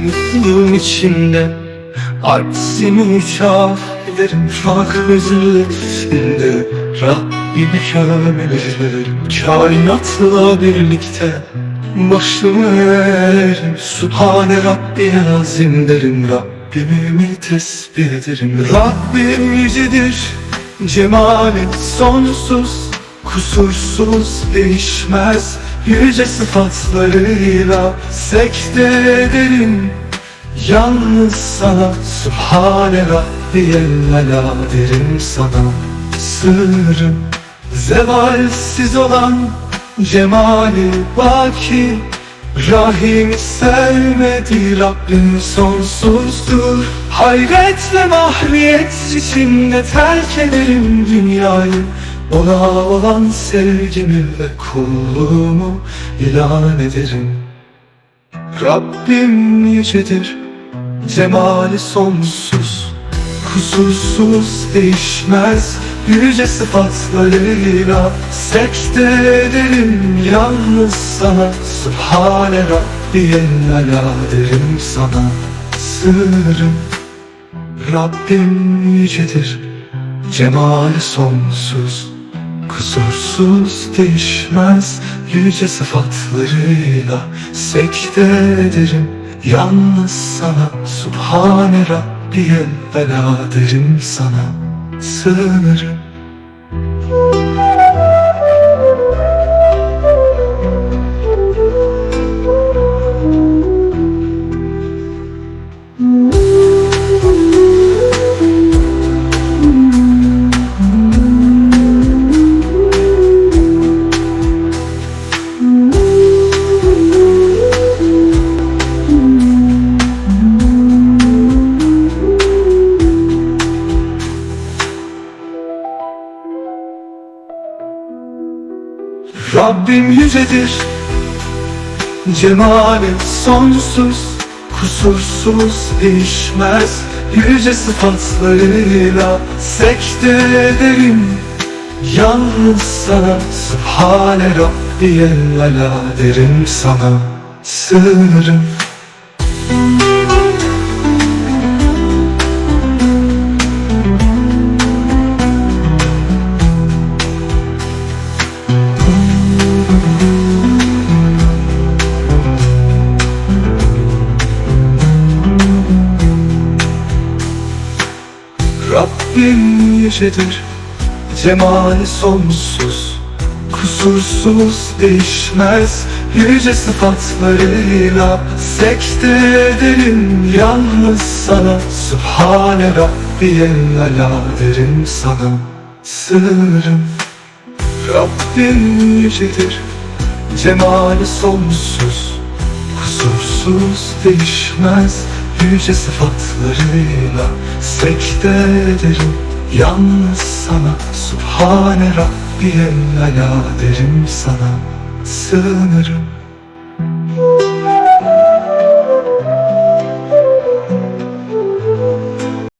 yalnızlığın içinde Aksini uçar ederim fark üzülesinde Rabbime kömelerim kainatla birlikte Başımı eğerim Subhane Rabbi azim derim Rabbimi tesbih ederim Rabbim yücedir Cemali sonsuz Kusursuz değişmez Yüce sıfatlarıyla Sekte ederim Yalnız sana Subhane Rabbiyel Ala derim sana. Sırrım Zevalsiz olan Cemali baki. Rahim sevmedi Rabbim sonsuzdur. Hayret ve mahriyet içinde terk ederim dünyayı Ona olan sevgimi ve kulluğumu ilan ederim. Rabbim yücedir Cemali sonsuz Kusursuz değişmez. Yüce sıfatlarıyla Sekte ederim. Yalnız sana Subhane Rabbiyel Ala derim sana Sırrım Rabbim yücedir Cemali sonsuz Kusursuz değişmez Yüce sıfatlarıyla Sekte ederim. Yalnız sana Subhane Rabbiyel Ala derim sana Sığınırım Rabbim yücedir Cemali sonsuz Kusursuz değişmez Yüce sıfatlarıyla Sekte ederim. Yalnız sana Subhane Rabbiyel Ala derim sana. Sığınırım Rabbim yücedir Cemali sonsuz Kusursuz değişmez. Yüce sıfatlarıyla Sekte ederim yalnız sana. Subhane Rabbiyel Ala derim sana. Sığınırım. Rabbim yücedir Cemali sonsuz Kusursuz değişmez Yüce sıfatlarıyla Sekte ederim. Yalnız sana Subhane Rabbiyel Ala derim sana Sığınırım